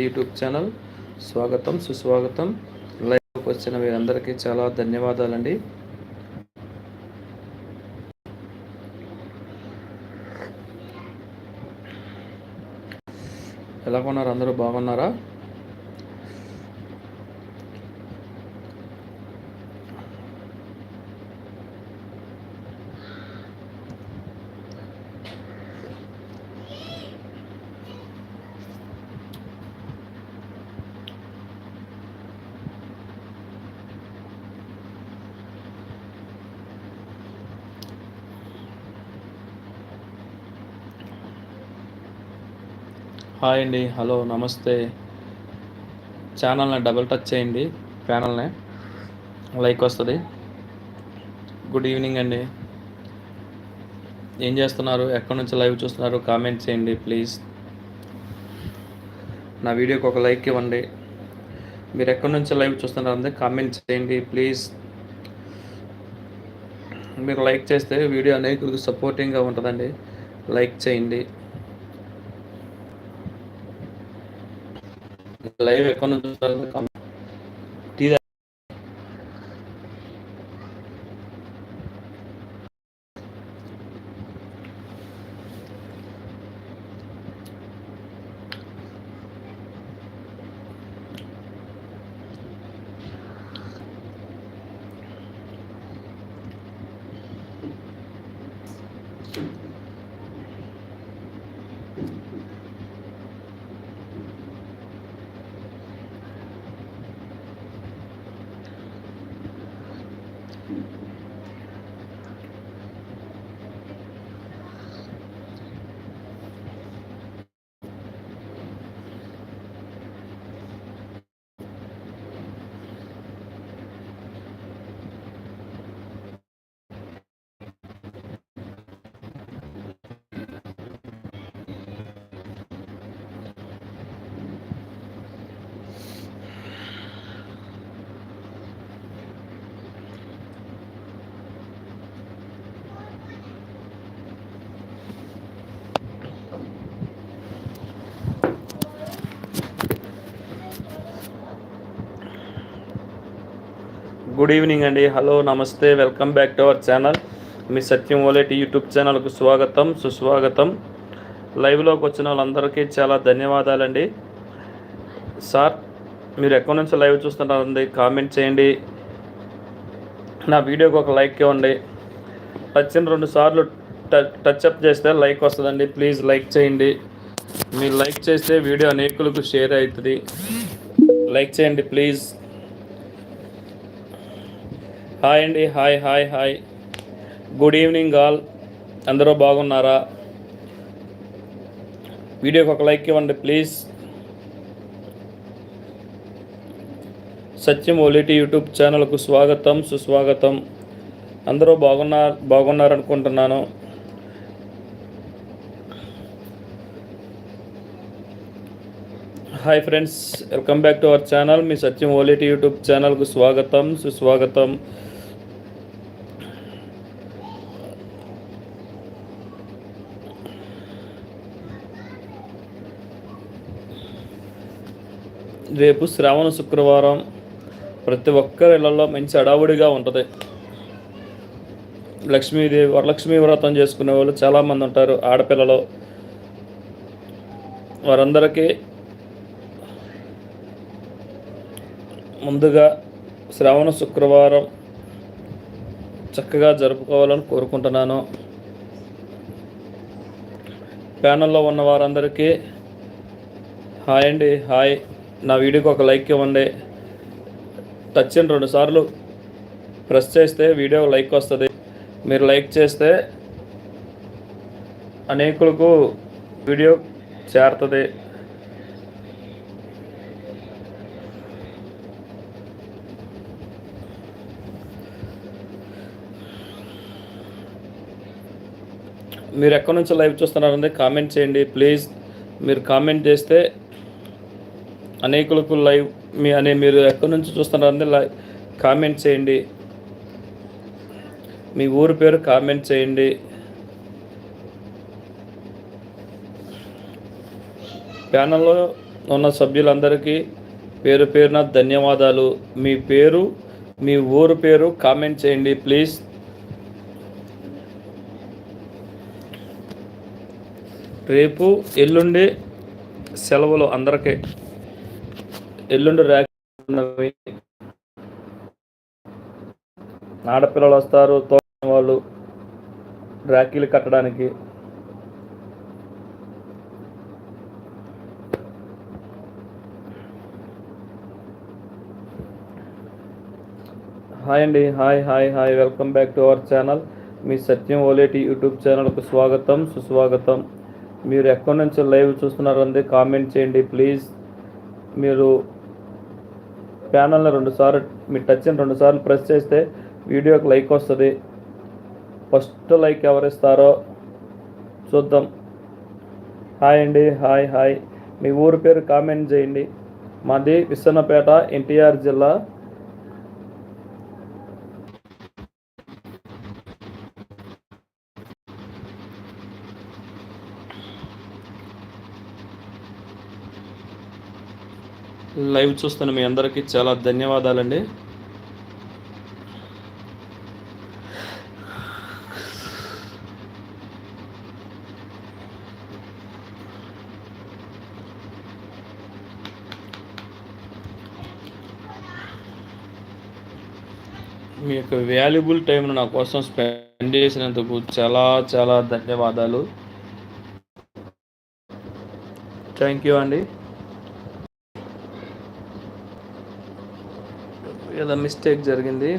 YouTube channel. స్వాగతం సుస్వాగతం. లైవ్కి వచ్చిన మీరందరికీ చాలా ధన్యవాదాలండి. ఎలా కొన్నారు అందరూ బాగున్నారా? హాయ్ అండి. హలో నమస్తే. ఛానల్ని డబుల్ టచ్ చేయండి ప్యానల్ని. లైక్ వస్తుంది. గుడ్ ఈవినింగ్ అండి. ఏం చేస్తున్నారు? ఎక్కడి నుంచి లైవ్ చూస్తున్నారు? కామెంట్ చేయండి ప్లీజ్. నా వీడియోకి ఒక లైక్ ఇవ్వండి. మీరు ఎక్కడి నుంచి లైవ్ చూస్తున్నారు అంటే కామెంట్ చేయండి ప్లీజ్. మీరు లైక్ చేస్తే వీడియో అనేకులకు సపోర్టింగ్గా ఉంటుందండి. లైక్ చేయండి. లైవ్ ఎక్కడ నుంచి చూస్తారు టీ తా- గుడ్ ఈవినింగ్ అండి. హలో నమస్తే welcome back to our channel. Me Satyam Oleti YouTube ఛానల్కు స్వాగతం సుస్వాగతం. లైవ్లోకి వచ్చిన వాళ్ళందరికీ చాలా ధన్యవాదాలండి. సార్ మీరు ఎక్కడి నుంచి లైవ్ చూస్తున్నారండి కామెంట్ చేయండి. నా వీడియోకి ఒక లైక్ ఇవ్వండి. వచ్చిన రెండు సార్లు టచ్ అప్ చేస్తే లైక్ వస్తుందండి. ప్లీజ్ లైక్ చేయండి. మీరు లైక్ చేస్తే వీడియో అనేకులకు షేర్ అవుతుంది. లైక్ చేయండి ప్లీజ్. హాయ్ అండి hi hi hi. Good evening all అందరూ బాగున్నారా? వీడియోకి ఒక లైక్ ఇవ్వండి ప్లీజ్ సత్యం ఓలిటీ యూట్యూబ్ ఛానల్కు స్వాగతం సుస్వాగతం. అందరూ బాగున్నారు బాగున్నారనుకుంటున్నాను. Hi friends welcome back to our channel me Satyam Oleti YouTube ఛానల్కు స్వాగతం సుస్వాగతం. రేపు శ్రావణ శుక్రవారం ప్రతి ఒక్కరి ఇళ్ళలో మంచి అడావుడిగా ఉంటుంది. లక్ష్మీదేవి వరలక్ష్మీ వ్రతం చేసుకునే వాళ్ళు చాలామంది ఉంటారు ఆడపిల్లలు. వారందరికీ ముందుగా శ్రావణ శుక్రవారం చక్కగా జరుపుకోవాలని కోరుకుంటున్నాను. ప్యానల్లో ఉన్న వారందరికీ హాయ్ అండి హాయ్. నా వీడియోకి ఒక లైక్ ఇవ్వండి. టచ్ అని రెండు సార్లు. ప్రెస్ చేస్తే వీడియో లైక్ వస్తుంది. మీరు లైక్ చేస్తే అనేకులకు వీడియో చేరుతుంది. మీరు ఎక్కడి నుంచి లైవ్ చూస్తున్నారంటే కామెంట్ చేయండి. ప్లీజ్ మీరు కామెంట్ చేస్తే అనేకులకు లైవ్ మీ అనే మీరు ఎక్కడి నుంచి చూస్తున్నారని లైవ్ కామెంట్ చేయండి. మీ ఊరి పేరు కామెంట్ చేయండి. ప్యానల్లో ఉన్న సభ్యులందరికీ పేరు పేరున ధన్యవాదాలు. మీ పేరు మీ ఊరు పేరు కామెంట్ చేయండి ప్లీజ్. రేపు ఎల్లుండి సెలవులు అందరికీ. ఎల్లుండి ర్యాక్ ఉన్నవి. ఆడపిల్లలు వస్తారు తోట వాళ్ళు రాఖీలు కట్టడానికి. హాయ్ అండి hi hi hi. Welcome back to our channel. Me Satyam Oleti YouTube ఛానల్కు స్వాగతం సుస్వాగతం. మీరు ఎక్కడి నుంచి లైవ్ చూస్తున్నారండి కామెంట్ చేయండి ప్లీజ్. మీరు ప్యానల్ని రెండుసార్లు మీ టచ్ని రెండుసార్లు ప్రెస్ చేస్తే వీడియోకి లైక్ వస్తుంది. ఫస్ట్ లైక్ ఎవరిస్తారో చూద్దాం. హాయ్ అండి హాయ్ హాయ్. మీ ఊరి పేరు కామెంట్ చేయండి. మాది విశ్వన్నపేట ఎన్టీఆర్ జిల్లా లైవ్ చూస్తున్న మీ అందరికీ చాలా ధన్యవాదాలండి. మీ యొక్క వాల్యుబుల్ టైంను నా కోసం స్పెండ్ చేసినందుకు చాలా చాలా ధన్యవాదాలు. థ్యాంక్ యూ అండి. ఏదో మిస్టేక్ జరిగింది.